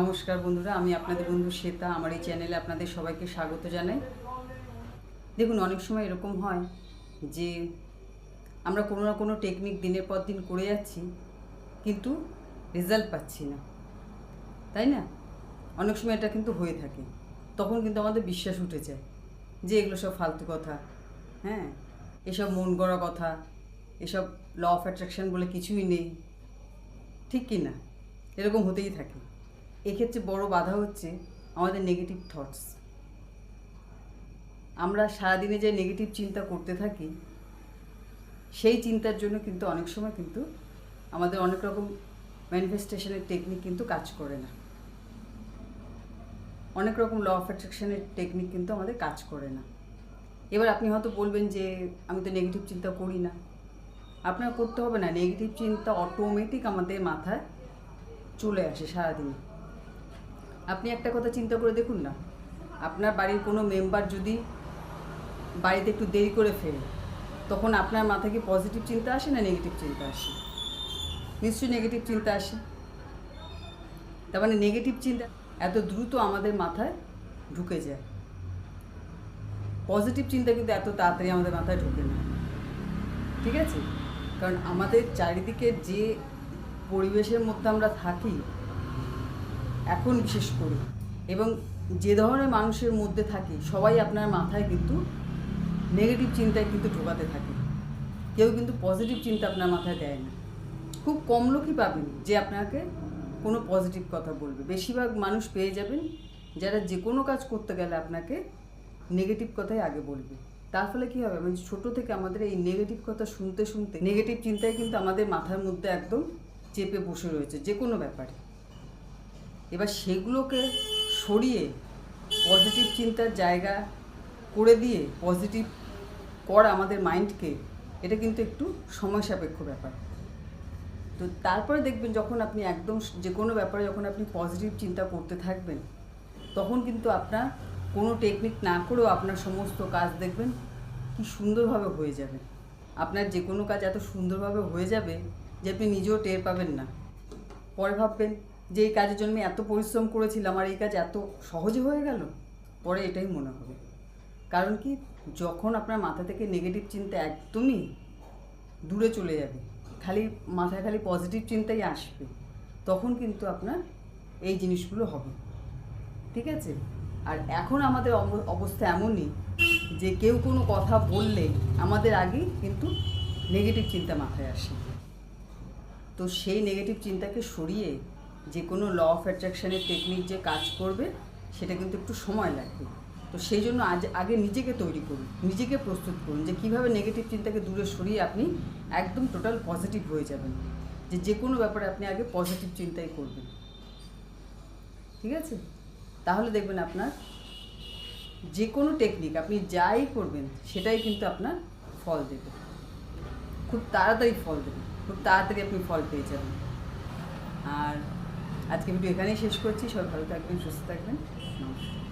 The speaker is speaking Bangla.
নমস্কার বন্ধুরা, আমি আপনাদের বন্ধু শ্বেতা। আমার এই চ্যানেলে আপনাদের সবাইকে স্বাগত জানাই। দেখুন, অনেক সময় এরকম হয় যে আমরা কোনো না কোনো টেকনিক দিনের পর দিন করে যাচ্ছি, কিন্তু রেজাল্ট পাচ্ছি না। তাই না? অনেক সময় এটা কিন্তু হয়ে থাকে। তখন কিন্তু আমাদের বিশ্বাস উঠে যায় যে এগুলো সব ফালতু কথা। হ্যাঁ? এসব মন গড়া কথা, এসব ল অফ অ্যাট্রাকশন বলে কিছুই নেই। ঠিক কি না? এরকম হতেই থাকে। এক্ষেত্রে বড় বাধা হচ্ছে আমাদের নেগেটিভ থটস আমরা সারাদিনে যে নেগেটিভ চিন্তা করতে থাকি, সেই চিন্তার জন্য কিন্তু অনেক সময় কিন্তু আমাদের অনেক রকম ম্যানিফেস্টেশনের টেকনিক কিন্তু কাজ করে না। অনেক রকম ল অফ অ্যাট্রাকশনের টেকনিক কিন্তু আমাদের কাজ করে না। এবার আপনি হয়তো বলবেন যে, আমি তো নেগেটিভ চিন্তা করি না। আপনার করতে হবে না নেগেটিভ চিন্তা অটোমেটিক আমাদের মাথায় চলে আসে সারাদিনে। আপনি একটা কথা চিন্তা করে দেখুন না। আপনার বাড়ির কোনো মেম্বার যদি বাড়িতে একটু দেরি করে ফেরে, তখন আপনার মাথায় কি পজিটিভ চিন্তা আসে না নেগেটিভ চিন্তা আসে? নিশ্চয়ই নেগেটিভ চিন্তা আসে। তার মানে নেগেটিভ চিন্তা এত দ্রুত আমাদের মাথায় ঢুকে যায়। পজিটিভ চিন্তা কিন্তু এত তাড়াতাড়ি আমাদের মাথায় ঢুকে না। ঠিক আছে? কারণ আমাদের চারিদিকে যে পরিবেশের মধ্যে আমরা থাকি এখন বিশেষ করে। এবং যে ধরনের মানুষের মধ্যে থাকে, সবাই আপনার মাথায় কিন্তু নেগেটিভ চিন্তায় কিন্তু ঢোকাতে থাকে। কেউ কিন্তু পজিটিভ চিন্তা আপনার মাথায় দেয় না। খুব কম লোকই পাবেন যে আপনাকে কোনো পজিটিভ কথা বলবে। বেশিরভাগ মানুষ পেয়ে যাবেন যারা যে কোনো কাজ করতে গেলে আপনাকে নেগেটিভ কথাই আগে বলবে। তার ফলে কী হবে? মানে ছোটো থেকে আমাদের এই নেগেটিভ কথা শুনতে শুনতে নেগেটিভ চিন্তায় কিন্তু আমাদের মাথার মধ্যে একদম চেপে বসে রয়েছে, যে কোনো ব্যাপারে। এবার সেগুলোকে সরিয়ে পজিটিভ চিন্তার জায়গা করে দিয়ে পজিটিভ করা আমাদের মাইন্ডকে এটা কিন্তু একটু সময় সাপেক্ষ ব্যাপার। তো তারপরে দেখবেন যখন আপনি একদম যে কোনো ব্যাপারে যখন আপনি পজিটিভ চিন্তা করতে থাকবেন, তখন কিন্তু আপনার কোনো টেকনিক না করেও আপনার সমস্ত কাজ দেখবেন কি সুন্দরভাবে হয়ে যাবে। আপনার যে কোনো কাজ এত সুন্দরভাবে হয়ে যাবে যে আপনি নিজেও টের পাবেন না। পরে ভাববেন যে এই কাজের জন্য এত পরিশ্রম করেছিলাম আর এই কাজ এত সহজে হয়ে গেল, পরে এটাই মনে হবে। কারণ কি? যখন আপনার মাথা থেকে নেগেটিভ চিন্তা একদমই দূরে চলে যাবে, খালি মাথায় খালি পজিটিভ চিন্তাই আসবে, তখন কিন্তু আপনার এই জিনিসগুলো হবে। ঠিক আছে? আর এখন আমাদের অব- অবস্থা এমনই যে কেউ কোনো কথা বললে আমাদের আগেই কিন্তু নেগেটিভ চিন্তা মাথায় আসে। তো সেই নেগেটিভ চিন্তাকে সরিয়ে যে কোনো ল অফ অ্যাট্রাকশনের টেকনিক যে কাজ করবে, সেটা কিন্তু একটু সময় লাগবে। তো সেই জন্য আজ, আগে নিজেকে তৈরি করুন, নিজেকে প্রস্তুত করুন যে কীভাবে নেগেটিভ চিন্তাকে দূরে সরিয়ে আপনি একদম টোটাল পজিটিভ হয়ে যাবেন। যে যে কোনো ব্যাপারে আপনি আগে পজিটিভ চিন্তাই করবেন। ঠিক আছে? তাহলে দেখবেন আপনার যে কোনো টেকনিক আপনি যাই করবেন, সেটাই কিন্তু আপনার ফল দেবে। খুব তাড়াতাড়ি ফল দেবে, খুব তাড়াতাড়ি আপনি ফল পেয়ে যাবেন। আর আজকে ভিডিও এখানেই শেষ করছি। সবাই ভালো থাকবেন সুস্থ থাকবেন। নমস্কার।